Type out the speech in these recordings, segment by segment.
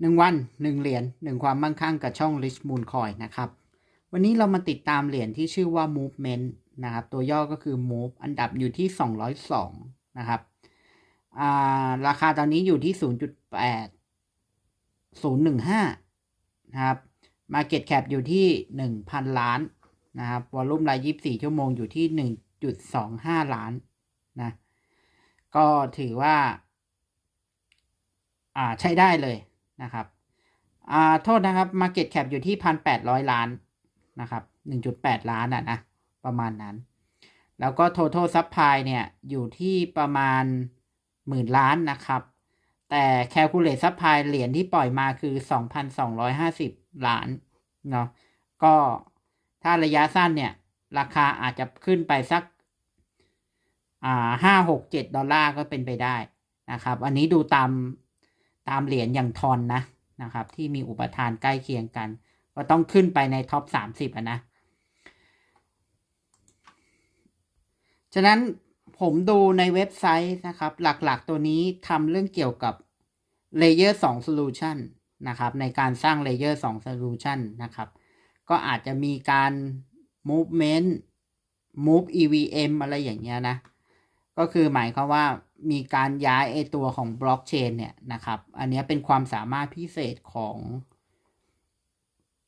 หนึ่งวันหนึ่งเหรียญหนึ่งความมั่งคั่งกับช่อง Rich Moon Coin นะครับ วันนี้เรามาติดตามเหรียญที่ชื่อว่า Movement นะครับ ตัวย่อก็คือ Move อันดับอยู่ที่ 202 นะครับาราคาตอนนี้อยู่ที่ 0.8 015 นะครับ Market Cap อยู่ที่ 1,000 ล้านนะครับ วอลุ่มราย 24 ชั่วโมงอยู่ที่ 1.25 ล้านนะ ก็ถือว่า อ่าใช้ได้เลย นะครับอ่าโทษนะครับ Market Cap อยู่ที่1,800ล้านนะครับ1.8ล้านอะนะประมาณนั้น แล้วก็ Total Supply เนี่ยอยู่ที่ประมาณหมื่นล้านนะครับ แต่ Calculate Supply เหรียญที่ปล่อยมาคือ 2,250 ล้านเนาะก็ถ้าระยะสั้นเนี่ย ราคาอาจจะขึ้นไปสักอ่าห้าหกเจ็ดดอลลาร์ก็เป็นไปได้นะครับ อันนี้ดูตาม ตามเหรียญอย่างทอนนะนะครับ ที่มีอุปทานใกล้เคียงกัน ก็ต้องขึ้นไปในท็อปสามสิบนะ ฉะนั้นผมดูในเว็บไซต์นะครับ หลักๆตัวนี้ทำเรื่องเกี่ยวกับ Layer 2 Solution นะครับ ในการสร้าง Layer 2 Solution นะครับ ก็อาจจะมีการ movement move EVM อะไรอย่างเงี้ยนะ ก็คือหมายความว่ามีการย้ายไอตัวของบล็อกเชนเนี่ยนะครับ อันนี้เป็นความสามารถพิเศษของ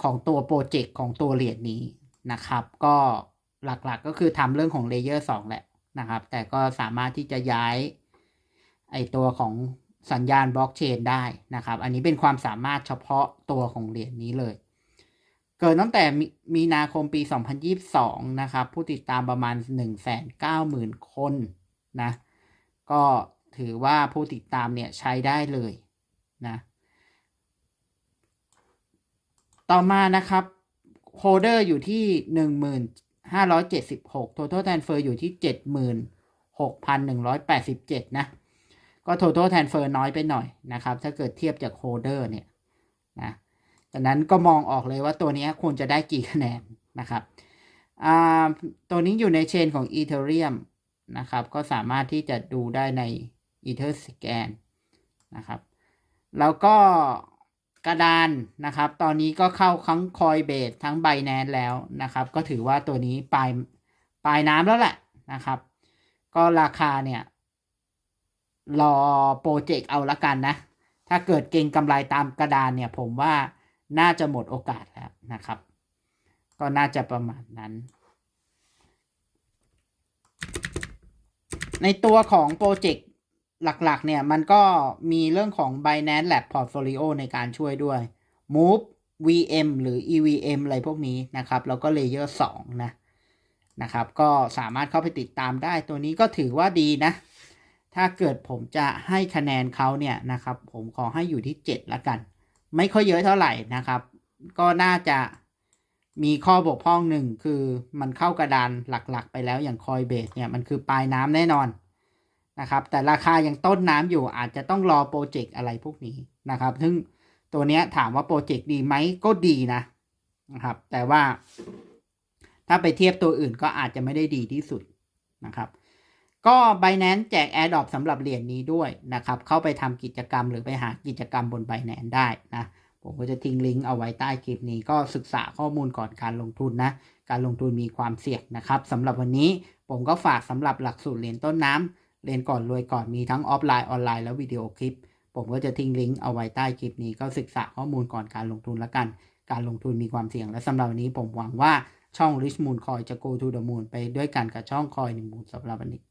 ของตัวโปรเจกต์ของตัวเหรียญนี้นะครับ ก็หลักๆกก็คือทำเรื่องของเลเยอร์2แหละนะครับ แต่ก็สามารถที่จะย้ายไอตัวของสัญญาณบล็อกเชนได้นะครับ อันนี้เป็นความสามารถเฉพาะตัวของเหรียญนี้เลย เกิดตั้งแต่มมีนาคมปี 2022 นะครับ ผู้ติดตามประมาณ 190,000 คน นะ ก็ถือว่าผู้ติดตามเนี่ยใช้ได้เลยนะ ต่อมานะครับโฮเดอร์อยู่ที่ 1576 total transfer อยู่ที่ 76,187 นะ ก็ total transfer น้อยไปหน่อยนะครับ ถ้าเกิดเทียบจากโฮเดอร์เนี่ยนะดังนั้นก็มองออกเลยว่าตัวนี้ควรจะได้กี่คะแนนนะครับตัวนี้อยู่ในเชนของ Ethereum นะครับ ก็สามารถที่จะดูได้ใน Etherscan นะครับ แล้วก็กระดานนะครับ ตอนนี้ก็เข้าทั้ง Coinbase ทั้ง Binance แล้วนะครับ ก็ถือว่าตัวนี้ปลายปลายน้ำแล้วแหละนะครับ ก็ราคาเนี่ยรอโปรเจกต์เอาละกันนะ ถ้าเกิดเก่งกำไรตามกระดานเนี่ย ผมว่าน่าจะหมดโอกาสแล้วนะครับ ก็น่าจะประมาณนั้น ในตัวของโปรเจกต์หลักๆ เนี่ย มันก็มีเรื่องของ Binance Lab Portfolio ในการช่วยด้วย Move VM หรือ EVM อะไรพวกนี้นะครับ แล้วก็ Layer 2 นะ นะครับ ก็สามารถเข้าไปติดตามได้ ตัวนี้ก็ถือว่าดีนะ ถ้าเกิดผมจะให้คะแนนเขาเนี่ยนะครับ ผมขอให้อยู่ที่ 7 ละกัน ไม่ค่อยเยอะเท่าไหร่นะครับ ก็น่าจะ มีข้อบกพร่องหนึ่งคือมันเข้ากระดานหลักๆ ไปแล้วอย่าง Coinbase เนี่ยมันคือปลายน้ำแน่นอนนะครับแต่ราคายังต้นน้ำอยู่อาจจะต้องรอโปรเจกต์อะไรพวกนี้นะครับ ซึ่งตัวเนี้ยถามว่าโปรเจกต์ดีไหมก็ดีนะนะครับ แต่ว่าถ้าไปเทียบตัวอื่นก็อาจจะไม่ได้ดีที่สุดนะครับก็ Binance แจก AirDrop สำหรับเหรียญนี้ด้วยนะครับ เข้าไปทำกิจกรรมหรือไปหากิจกรรมบน Binance ได้นะ ผมก็จะทิ้งลิงก์เอาไว้ใต้คลิปนี้ก็ศึกษาข้อมูลก่อนการลงทุนนะ การลงทุนมีความเสี่ยงนะครับสำหรับวันนี้ผมก็ฝากสำหรับหลักสูตรเรียญต้นน้ำเรียนก่อนรวยก่อนมีทั้งออฟไลน์ออนไลน์แล้ววิดีโอคลิป ผมก็จะทิ้งลิงก์เอาไว้ใต้คลิปนี้ก็ศึกษาข้อมูลก่อนการลงทุนแล้วกัน การลงทุนมีความเสี่ยงและสำหรับวันนี้ผมหวังว่าช่อง Rich Moon Coin จะ go to the moon ไปด้วยกันกับช่อง Coin 1 Moon สำหรับวันนี้